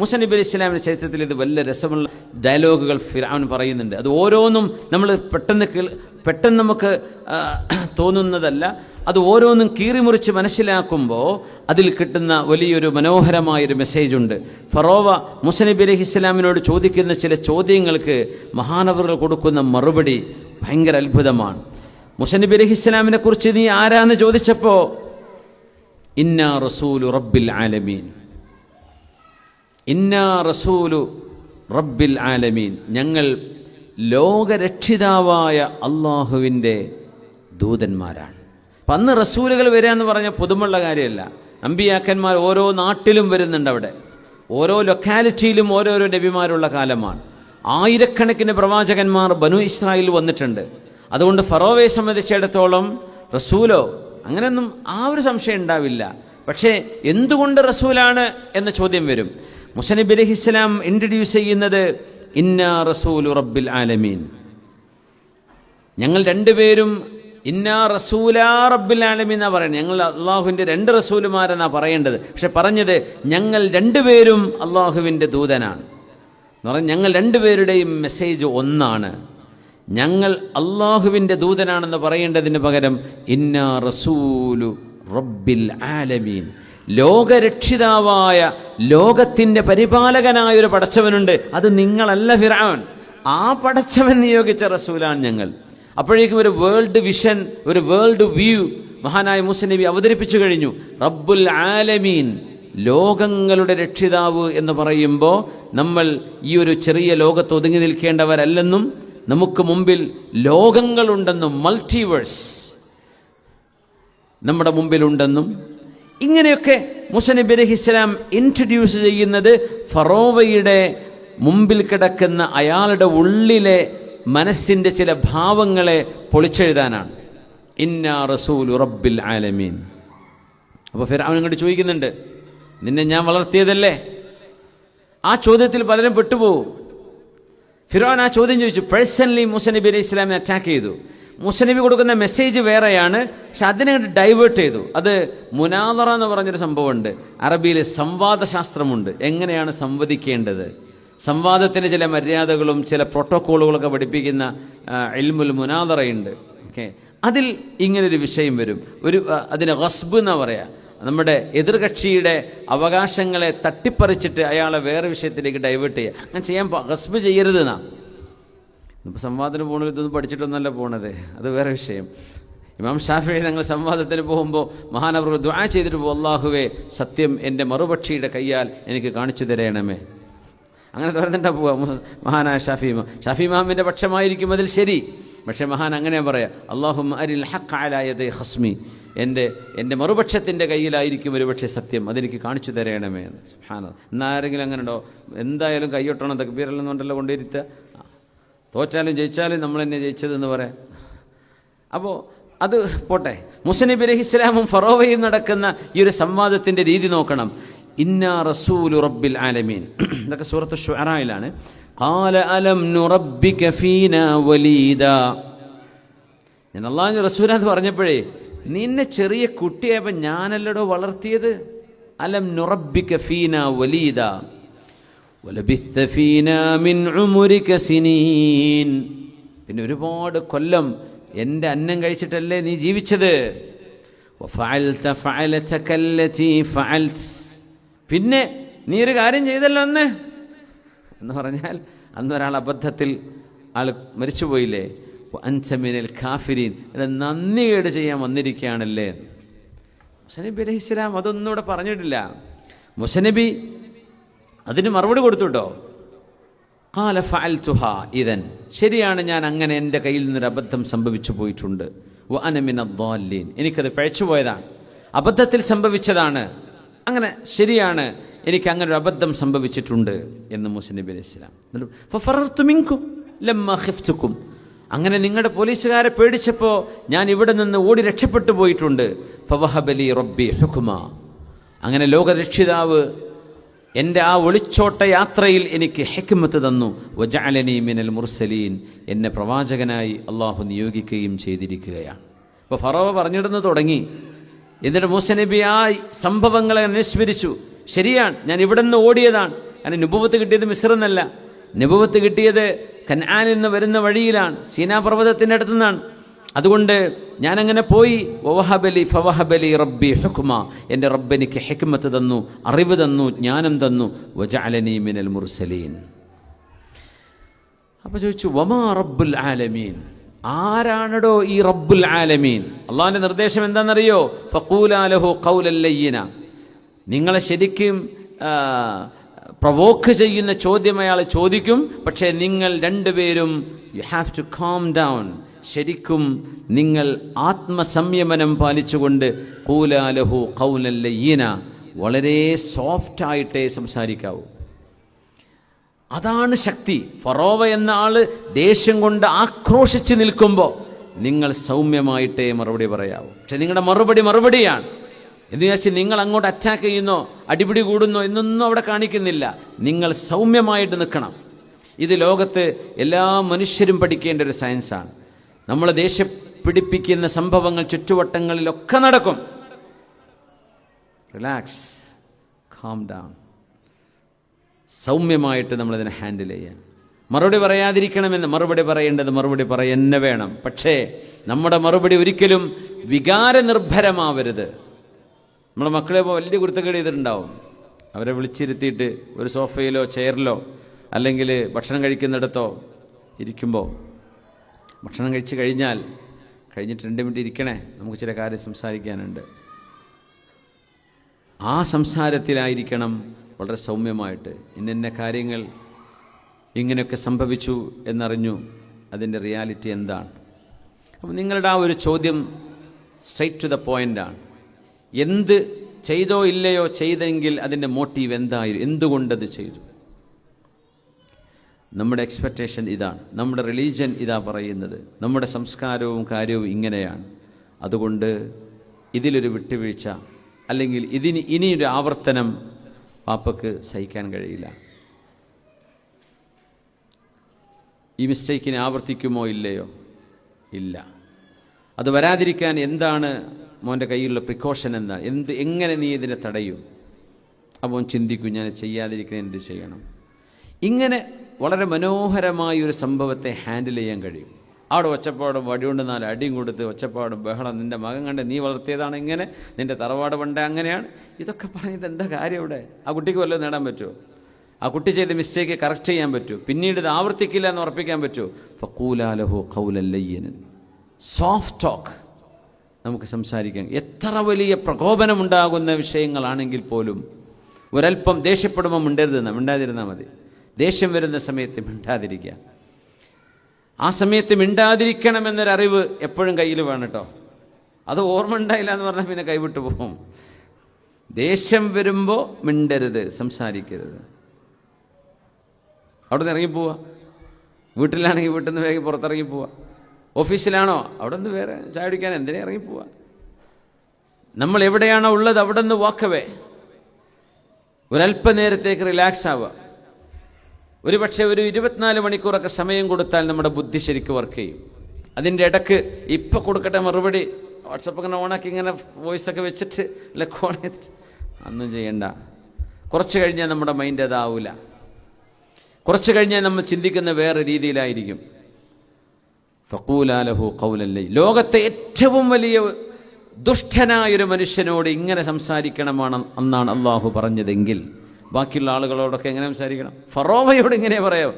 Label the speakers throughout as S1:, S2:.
S1: മുസ അലി ഇസ്ലാമിന്റെ ചരിത്രത്തിൽ ഇത് വലിയ രസമുള്ള ഡയലോഗുകൾ ഫിറാൻ പറയുന്നുണ്ട്. അത് ഓരോന്നും നമ്മൾ പെട്ടെന്ന് പെട്ടെന്ന് നമുക്ക് തോന്നുന്നതല്ല. അത് ഓരോന്നും കീറിമുറിച്ച് മനസ്സിലാക്കുമ്പോൾ അതിൽ കിട്ടുന്ന വലിയൊരു മനോഹരമായൊരു മെസ്സേജ് ഉണ്ട് ഫറോവ മുസനബി അലഹി ഇസ്ലാമിനോട് ചോദിക്കുന്ന ചില ചോദ്യങ്ങൾക്ക് മഹാനവറുകൾ കൊടുക്കുന്ന മറുപടി ഭയങ്കര അത്ഭുതമാണ്. മുസനബി അലൈഹി ഇസ്ലാമിനെ കുറിച്ച് നീ ആരാന്ന് ചോദിച്ചപ്പോൾ ഇന്ന റസൂൽ റബ്ബിൽ ആലമീൻ. ഇന്നാ റസൂലു റബ്ബിൽ ആലമീൻ. ഞങ്ങൾ ലോകരക്ഷിതാവായ അള്ളാഹുവിന്റെ ദൂതന്മാരാണ്. അപ്പം അന്ന് റസൂലുകൾ വരിക എന്ന് പറഞ്ഞ പുതുമുള്ള കാര്യമല്ല. അമ്പിയാക്കന്മാർ ഓരോ നാട്ടിലും വരുന്നുണ്ട് അവിടെ. ഓരോ ലൊക്കാലിറ്റിയിലും ഓരോരോ നബിമാരുള്ള കാലമാണ്. ആയിരക്കണക്കിന് പ്രവാചകന്മാർ ബനു ഇസ്രായേലിൽ വന്നിട്ടുണ്ട്. അതുകൊണ്ട് ഫറോവയെ സംബന്ധിച്ചിടത്തോളം റസൂലോ അങ്ങനെയൊന്നും ആ ഒരു സംശയം ഉണ്ടാവില്ല. പക്ഷേ എന്തുകൊണ്ട് റസൂലാണ് എന്ന ചോദ്യം വരും. മുസനബി അലഹിസ്ലാം ഇൻട്രൊഡ്യൂസ് ചെയ്യുന്നത് ഇന്ന റസൂലു റബ്ബിൽ ആലമീൻ. ഞങ്ങൾ രണ്ടുപേരും ഇന്ന റസൂലാ റബ്ബിൽ ആലമീൻ എന്നാ പറയുന്നത്. ഞങ്ങൾ അള്ളാഹുവിന്റെ രണ്ട് റസൂലുമാരെന്നാ പറയേണ്ടത്. പക്ഷെ പറഞ്ഞത് ഞങ്ങൾ രണ്ടുപേരും അള്ളാഹുവിന്റെ ദൂതനാണ്. എന്ന് പറഞ്ഞാൽ ഞങ്ങൾ രണ്ടുപേരുടെയും മെസ്സേജ് ഒന്നാണ്. ഞങ്ങൾ അള്ളാഹുവിന്റെ ദൂതനാണെന്ന് പറയേണ്ടതിന് പകരം ഇന്ന റസൂലു റബ്ബിൽ ആലമീൻ. ലോകരക്ഷിതാവായ ലോകത്തിന്റെ പരിപാലകനായ ഒരു പടച്ചവനുണ്ട്. അത് നിങ്ങളല്ല ഫിറാവൻ ആ പടച്ചവൻ നിയോഗിച്ച റസൂലാണ് ഞങ്ങൾ. അപ്പോഴേക്കും ഒരു വേൾഡ് വിഷൻ ഒരു വേൾഡ് വ്യൂ മഹാനായ മുസ്ലിം നബി അവതരിപ്പിച്ചു കഴിഞ്ഞു. റബ്ബുൽ ആലമീൻ ലോകങ്ങളുടെ രക്ഷിതാവ് എന്ന് പറയുമ്പോൾ നമ്മൾ ഈ ഒരു ചെറിയ ലോകത്ത് ഒതുങ്ങി നിൽക്കേണ്ടവരല്ലെന്നും നമുക്ക് മുമ്പിൽ ലോകങ്ങളുണ്ടെന്നും മൾട്ടിവേഴ്സ് നമ്മുടെ മുമ്പിലുണ്ടെന്നും ഇങ്ങനെയൊക്കെ മുസനബി അലഹിസ്ലാം ഇൻട്രൊഡ്യൂസ് ചെയ്യുന്നത് ഫറോവയുടെ മുമ്പിൽ കിടക്കുന്ന അയാളുടെ ഉള്ളിലെ മനസ്സിന്റെ ചില ഭാവങ്ങളെ പൊളിച്ചെഴുതാനാണ്. ഇന്നാ റസൂൽ റബ്ബിൽ ആലമീൻ. അപ്പോൾ ഫിറാവൻ ഇങ്ങോട്ട് ചോദിക്കുന്നുണ്ട് നിന്നെ ഞാൻ വളർത്തിയതല്ലേ? ആ ചോദ്യത്തിൽ പലരും പെട്ടുപോകും ഫിറോൻ ആ ചോദ്യം ചോദിച്ചു പേഴ്സണലി മുസനബി അലൈഹി ഇസ്ലാമിനെ അറ്റാക്ക് ചെയ്തു. മുസനബി കൊടുക്കുന്ന മെസ്സേജ് വേറെയാണ് പക്ഷെ അതിനെ ഡൈവേർട്ട് ചെയ്തു. അത് മുനാദറ എന്ന് പറഞ്ഞൊരു സംഭവമുണ്ട്. അറബിയിൽ സംവാദശാസ്ത്രമുണ്ട്. എങ്ങനെയാണ് സംവദിക്കേണ്ടത്? സംവാദത്തിന് ചില മര്യാദകളും ചില പ്രോട്ടോക്കോളുകളൊക്കെ പഠിപ്പിക്കുന്ന എൽമുൽ മുനാദറയുണ്ട്. ഓക്കെ അതിൽ ഇങ്ങനൊരു വിഷയം വരും. ഒരു അതിന് ഗസ്ബ് എന്നാ പറയാ. നമ്മുടെ എതിർകക്ഷിയുടെ അവകാശങ്ങളെ തട്ടിപ്പറിച്ചിട്ട് അയാളെ വേറെ വിഷയത്തിലേക്ക് ഡൈവേർട്ട് ചെയ്യുക. അങ്ങനെ ചെയ്യാൻ ഗസ്ബ് ചെയ്യരുത് എന്നാ ഇപ്പോൾ സംവാദത്തിന് പോകണത് ഇതൊന്നും പഠിച്ചിട്ടൊന്നല്ല പോണത്. അത് വേറെ വിഷയം. ഇമാം ഷാഫി ഞങ്ങൾ സംവാദത്തിന് പോകുമ്പോൾ മഹാനവർ ദ്വാ ചെയ്തിട്ട് പോകും അള്ളാഹുവേ സത്യം എന്റെ മറുപക്ഷിയുടെ കയ്യാൽ എനിക്ക് കാണിച്ചു തരയണമേ അങ്ങനെ തുറന്നിട്ടാ പോവാ. മുഹ- മഹാനായ ഷാഫി ഇമാം. ഷാഫി ഇമാമിന്റെ പക്ഷമായിരിക്കും അതിൽ ശരി. പക്ഷേ മഹാൻ അങ്ങനെ പറയാം അള്ളാഹു അരിൽ ഹക്കാലായതേ ഹസ്മി എന്റെ എന്റെ മറുപക്ഷത്തിന്റെ കയ്യിലായിരിക്കും ഒരുപക്ഷെ സത്യം. അതെനിക്ക് കാണിച്ചു തരയണമേ എന്ന്. ഹാന എന്നാരെങ്കിലും അങ്ങനെ ഉണ്ടോ? എന്തായാലും കൈയൊട്ടണം കൊണ്ടല്ലോ കൊണ്ടിരുത്തുക തോറ്റാലും ജയിച്ചാലും നമ്മൾ തന്നെ ജയിച്ചതെന്ന് പറയാം അപ്പോൾ അത് പോട്ടെ. മുസനബി അലഹി ഇസ്ലാമും ഫറോവയും നടക്കുന്ന ഈ ഒരു സംവാദത്തിന്റെ രീതി നോക്കണം. ഇന്നാ റസൂലു റബ്ബിൽ ആലമീൻ ഇതൊക്കെ സൂറത്ത് ഷുഅറയിലാണ് قال അലം നുറബ്ബിക ഫീന വലീദ ഞാൻ അള്ളാഹു റസൂലാന്ന് പറഞ്ഞപ്പോഴേ നിന്നെ ചെറിയ കുട്ടിയായപ്പോൾ ഞാനല്ലടോ വളർത്തിയത് അലം നുറബ്ബിക ഫീന വലീദ ولبث فينا من عمرك سنين പിന്നെ ഒരുപാട് കൊല്ലം എൻ്റെ അന്നം കഴിച്ചിട്ടല്ലേ നീ ജീവിച്ചത് وفعلت فعلتك التي فعلت പിന്നെ നീ ഒരു കാര്യം ചെയ്തല്ലോ അന്ന്. എന്ന് പറഞ്ഞാൽ അന്ന് ഒരാൾ അബദ്ധത്തിൽ ആൾ മരിച്ചുപോയില്ലേ? അഞ്ചമിനൽ കാഫിരീൻ. എന്നെ നന്ദി കേട് ചെയ്യാൻ വന്നിരിക്കുകയാണല്ലേ. മുസനബി അലഹി ഇസ്ലാം അതൊന്നും ഇവിടെ പറഞ്ഞിട്ടില്ല. മുസനബി അതിന് മറുപടി കൊടുത്തുട്ടോ. കാല ഫാൽ തുഹ ഇതൻ ശരിയാണ് ഞാൻ അങ്ങനെ എന്റെ കയ്യിൽ നിന്നൊരു അബദ്ധം സംഭവിച്ചു പോയിട്ടുണ്ട്. വ അനമിൻ ദ്വാലീൻ എനിക്കത് പഴച്ചുപോയതാണ്. അബദ്ധത്തിൽ സംഭവിച്ചതാണ്. അങ്ങനെ ശരിയാണ്. എനിക്ക് അങ്ങനെ ഒരു അബദ്ധം സംഭവിച്ചിട്ടുണ്ട് എന്ന് മൂസ നബി അലൈഹി ഖിഫ്തുക്കും. അങ്ങനെ നിങ്ങളുടെ പോലീസുകാരെ പേടിച്ചപ്പോൾ ഞാൻ ഇവിടെ നിന്ന് ഓടി രക്ഷപ്പെട്ടു പോയിട്ടുണ്ട്. ഫവഹബലി റബ്ബി ഹുക്കുമ അങ്ങനെ ലോകരക്ഷിതാവ് എന്റെ ആ ഒളിച്ചോട്ട യാത്രയിൽ എനിക്ക് ഹെക്മത്ത് തന്നു. വജാലനി മിനൽ മുർസലീൻ. എന്നെ പ്രവാചകനായി അള്ളാഹു നിയോഗിക്കുകയും ചെയ്തിരിക്കുകയാണ്. അപ്പോൾ ഫറോവ പറഞ്ഞിടുന്ന് തുടങ്ങി. എന്നിട്ട് മൂസ നബി സംഭവങ്ങളെ അനുസ്മരിച്ചു. ശരിയാണ് ഞാൻ ഇവിടെ നിന്ന് ഓടിയതാണ്. കാരണം നുപുവത്ത് കിട്ടിയത് മിസ്ർ എന്നല്ല നുപുവത്ത് കിട്ടിയത് കനാനിൽ നിന്ന് വരുന്ന വഴിയിലാണ് സീനാ പർവതത്തിന്റെ അടുത്തു നിന്നാണ് അതുകൊണ്ട് ഞാനങ്ങനെ പോയി വവഹബലി ഫവഹബലി റബ്ബി ഹുക്മ എന്റെ റബ്ബെനിക്ക് ഹെക്മത്ത് തന്നു അറിവ് തന്നു ജ്ഞാനം തന്നു വജാലനി മിനൽ മുർസലീൻ. അപ്പോൾ ചോദിച്ചു വമാ റബ്ബുൽ ആലമീൻ? ആരാണടോ ഈ റബ്ബുൽ ആലമീൻ? അള്ളാഹിന്റെ നിർദ്ദേശം എന്താണെന്നറിയോ? ഫക്കൂലാലഹു കൗലല്ലയ്യന നിങ്ങളെ ശരിക്കും പ്രവോക്ക് ചെയ്യുന്ന ചോദ്യം അയാൾ ചോദിക്കും. പക്ഷേ നിങ്ങൾ രണ്ടുപേരും you have to calm down ശരിക്കും നിങ്ങൾ ആത്മസംയമനം പാലിച്ചുകൊണ്ട് കൂലാലഹു കൗലല്ലയ്യന വളരെ സോഫ്റ്റായിട്ടേ സംസാരിക്കാവൂ. അതാണ് ശക്തി. ഫറോവ എന്ന ആൾ ദേഷ്യം കൊണ്ട് ആക്രോശിച്ച് നിൽക്കുമ്പോൾ നിങ്ങൾ സൗമ്യമായിട്ടേ മറുപടി പറയാവൂ. പക്ഷെ നിങ്ങളുടെ മറുപടി മറുപടിയാണ്. എന്ന് വെച്ചാൽ നിങ്ങൾ അങ്ങോട്ട് അറ്റാക്ക് ചെയ്യുന്നോ അടിപിടി കൂടുന്നോ എന്നൊന്നും അവിടെ കാണിക്കുന്നില്ല. നിങ്ങൾ സൗമ്യമായിട്ട് നിൽക്കണം. ഇത് ലോകത്ത് എല്ലാ മനുഷ്യരും പഠിക്കേണ്ട ഒരു സയൻസാണ് നമ്മൾ ദേഷ്യം പിടിപ്പിക്കുന്ന സംഭവങ്ങൾ ചുറ്റുവട്ടങ്ങളിലൊക്കെ നടക്കും. റിലാക്സ് കാം ഡൗൺ സൗമ്യമായിട്ട് നമ്മളതിനെ ഹാൻഡിൽ ചെയ്യാൻ. മറുപടി പറയാതിരിക്കണമെന്ന് മറുപടി പറയേണ്ടത് മറുപടി പറയന്നെ വേണം. പക്ഷേ നമ്മുടെ മറുപടി ഒരിക്കലും വികാരനിർഭരമാവരുത്. നമ്മളെ മക്കളെ വലിയ കുരുത്തക്കേട് ചെയ്തിട്ടുണ്ടാവും. അവരെ വിളിച്ചിരുത്തിയിട്ട് ഒരു സോഫയിലോ ചെയറിലോ അല്ലെങ്കിൽ ഭക്ഷണം കഴിക്കുന്നിടത്തോ ഇരിക്കുമ്പോൾ ഭക്ഷണം കഴിച്ച് കഴിഞ്ഞാൽ കഴിഞ്ഞിട്ട് രണ്ട് മിനിറ്റ് ഇരിക്കണേ നമുക്ക് ചില കാര്യം സംസാരിക്കാനുണ്ട്. ആ സംസാരത്തിലായിരിക്കണം വളരെ സൗമ്യമായിട്ട് ഇന്നിന്ന കാര്യങ്ങൾ ഇങ്ങനെയൊക്കെ സംഭവിച്ചു എന്നറിഞ്ഞു അതിന്റെ റിയാലിറ്റി എന്താണ്? അപ്പോൾ നിങ്ങളുടെ ആ ഒരു ചോദ്യം സ്ട്രൈറ്റ് ടു ദ പോയിന്റാണ് എന്ത് ചെയ്തോ ഇല്ലയോ ചെയ്തെങ്കിൽ അതിന്റെ മോട്ടീവ് എന്തായിരുന്നു എന്തുകൊണ്ടത് ചെയ്തു? നമ്മുടെ എക്സ്പെക്റ്റേഷൻ ഇതാണ്. നമ്മുടെ റിലീജൻ ഇതാ പറയുന്നത്. നമ്മുടെ സംസ്കാരവും കാര്യവും ഇങ്ങനെയാണ്. അതുകൊണ്ട് ഇതിലൊരു വിട്ടുവീഴ്ച അല്ലെങ്കിൽ ഇതിന് ഇനിയൊരു ആവർത്തനം പാപ്പക്ക് സഹിക്കാൻ കഴിയില്ല. ഈ മിസ്റ്റേക്കിനെ ആവർത്തിക്കുമോ ഇല്ലയോ? ഇല്ല. അത് വരാതിരിക്കാൻ എന്താണ് മോന്റെ കയ്യിലുള്ള പ്രിക്കോഷൻ എന്താ എന്ത് എങ്ങനെ നീ ഇതിനെ തടയും? അപ്പോൾ ചിന്തിക്കും ഞാൻ ചെയ്യാതിരിക്കാൻ എന്ത് ചെയ്യണം? ഇങ്ങനെ വളരെ മനോഹരമായ ഒരു സംഭവത്തെ ഹാൻഡിൽ ചെയ്യാൻ കഴിയും. അവിടെ ഒച്ചപ്പാടും വടികൊണ്ട് നാല് അടിയും കൊടുത്ത് ഒച്ചപ്പാടും ബഹളം. നിന്റെ മകൻ കണ്ട് നീ വളർത്തിയതാണ് ഇങ്ങനെ നിന്റെ തറവാട് പണ്ട് അങ്ങനെയാണ്. ഇതൊക്കെ പറഞ്ഞിട്ട് എന്താ കാര്യം ഇവിടെ ആ കുട്ടിക്ക് വല്ലതും നേടാൻ പറ്റുമോ? ആ കുട്ടി ചെയ്ത മിസ്റ്റേക്ക് കറക്റ്റ് ചെയ്യാൻ പറ്റുമോ? പിന്നീട് ഇത് ആവർത്തിക്കില്ല എന്ന് ഉറപ്പിക്കാൻ പറ്റുമോ? ഫക്കൂലാലഹു കൗലല്ലയ്യനൻ സോഫ്റ്റ് ടോക്ക് നമുക്ക് സംസാരിക്കാം. എത്ര വലിയ പ്രകോപനമുണ്ടാകുന്ന വിഷയങ്ങളാണെങ്കിൽ പോലും ഒരല്പം ദേഷ്യപ്പെടുമ്പോൾ മിണ്ടരുതെന്ന മിണ്ടാതിരുന്നാൽ മതി. ദേഷ്യം വരുന്ന സമയത്ത് മിണ്ടാതിരിക്കുക. ആ സമയത്ത് മിണ്ടാതിരിക്കണമെന്നൊരറിവ് എപ്പോഴും കയ്യിൽ വേണം കേട്ടോ അത് ഓർമ്മ ഉണ്ടായില്ല എന്ന് പറഞ്ഞാൽ പിന്നെ കൈവിട്ടു പോകും. ദേഷ്യം വരുമ്പോൾ മിണ്ടരുത് സംസാരിക്കരുത്. അവിടെ നിന്ന് ഇറങ്ങിപ്പോവുക വീട്ടിലാണെങ്കിൽ വീട്ടിൽ നിന്ന് വേഗം പുറത്തിറങ്ങി പോവുക ഓഫീസിലാണോ? അവിടെ നിന്ന് വേറെ ചായ കുടിക്കാൻ എന്തിനാ ഇറങ്ങിപ്പോവുക നമ്മൾ എവിടെയാണോ ഉള്ളത് അവിടെ നിന്ന് വാക്കവേ ഒരല്പനേരത്തേക്ക് റിലാക്സ് ആവുക. ഒരു പക്ഷേ ഒരു ഇരുപത്തിനാല് മണിക്കൂറൊക്കെ സമയം കൊടുത്താൽ നമ്മുടെ ബുദ്ധി ശരിക്കും വർക്ക് ചെയ്യും. അതിന്റെ ഇടയ്ക്ക് ഇപ്പം കൊടുക്കട്ടെ മറുപടി വാട്സപ്പ് ഇങ്ങനെ ഓണാക്കി ഇങ്ങനെ വോയിസ് ഒക്കെ വെച്ചിട്ട് അല്ല കോൾ ചെയ്തിട്ട്. അന്നും ചെയ്യണ്ട. കുറച്ച് കഴിഞ്ഞാൽ നമ്മുടെ മൈൻഡ് അതാവില്ല കുറച്ച് കഴിഞ്ഞാൽ നമ്മൾ ചിന്തിക്കുന്ന വേറെ രീതിയിലായിരിക്കും. ഫക്കൂലാലഹു കൗലല്ലൈ ലോകത്തെ ഏറ്റവും വലിയ ദുഷ്ടനായൊരു മനുഷ്യനോട് ഇങ്ങനെ സംസാരിക്കണമാണ് എന്നാണ് അള്ളാഹു പറഞ്ഞതെങ്കിൽ ബാക്കിയുള്ള ആളുകളോടൊക്കെ എങ്ങനെ സംസാരിക്കണം? ഫറോവയോട് ഇങ്ങനെ പറയാം.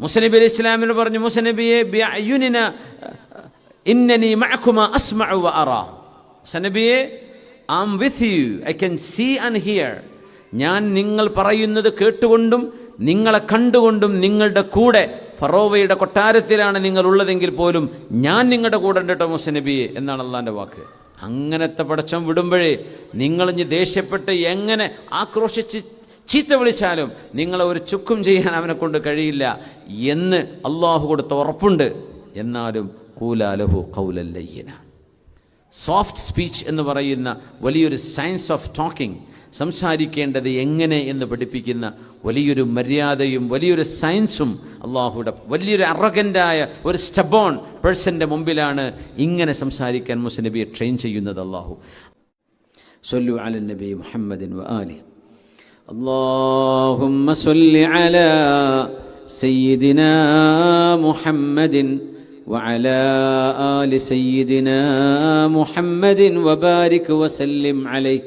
S1: മുസനബി അലി ഇസ്ലാമിന് പറഞ്ഞു മുസനബിയെ ഇന്നനി അസ്മഉ വ അറ. മുസനബിയെ I am with you I can see and hear ഞാൻ നിങ്ങൾ പറയുന്നത് കേട്ടുകൊണ്ടും നിങ്ങളെ കണ്ടുകൊണ്ടും നിങ്ങളുടെ കൂടെ ഫറോവയുടെ കൊട്ടാരത്തിലാണ് നിങ്ങൾ ഉള്ളതെങ്കിൽ പോലും ഞാൻ നിങ്ങളുടെ കൂടെ ഉണ്ട് കേട്ടോ മുസനബിയെ എന്നാണ് അള്ളാന്റെ വാക്ക്. അങ്ങനത്തെ പടച്ചം വിടുമ്പോഴേ നിങ്ങളിഞ്ഞ് ദേഷ്യപ്പെട്ട് എങ്ങനെ ആക്രോശിച്ച് ചീത്ത വിളിച്ചാലും നിങ്ങളെ ഒരു ചുക്കും ചെയ്യാൻ അവനെ കൊണ്ട് കഴിയില്ല എന്ന് അള്ളാഹു കൊടുത്ത ഉറപ്പുണ്ട്. എന്നാലും കൂലാലഹു കൗലല്ലയ്യന സോഫ്റ്റ് സ്പീച്ച് എന്ന് പറയുന്ന വലിയൊരു സയൻസ് ഓഫ് ടോക്കിംഗ് സംസാരിക്കേണ്ടത് എങ്ങനെ എന്ന് പഠിപ്പിക്കുന്ന വലിയൊരു മര്യാദയും വലിയൊരു സയൻസും അള്ളാഹുയുടെ വലിയൊരു അറഗൻ്റായ ഒരു സ്റ്റബോൺ പേഴ്സൻ്റെ മുമ്പിലാണ് ഇങ്ങനെ സംസാരിക്കാൻ മുസ്നബിയെ ട്രെയിൻ ചെയ്യുന്നത് അള്ളാഹു സൊല്ലു അലൻ നബി മുഹമ്മദിൻ വ ആലി اللهم صل على سيدنا محمد وعلى آل سيدنا محمد وبارك وسلم عليه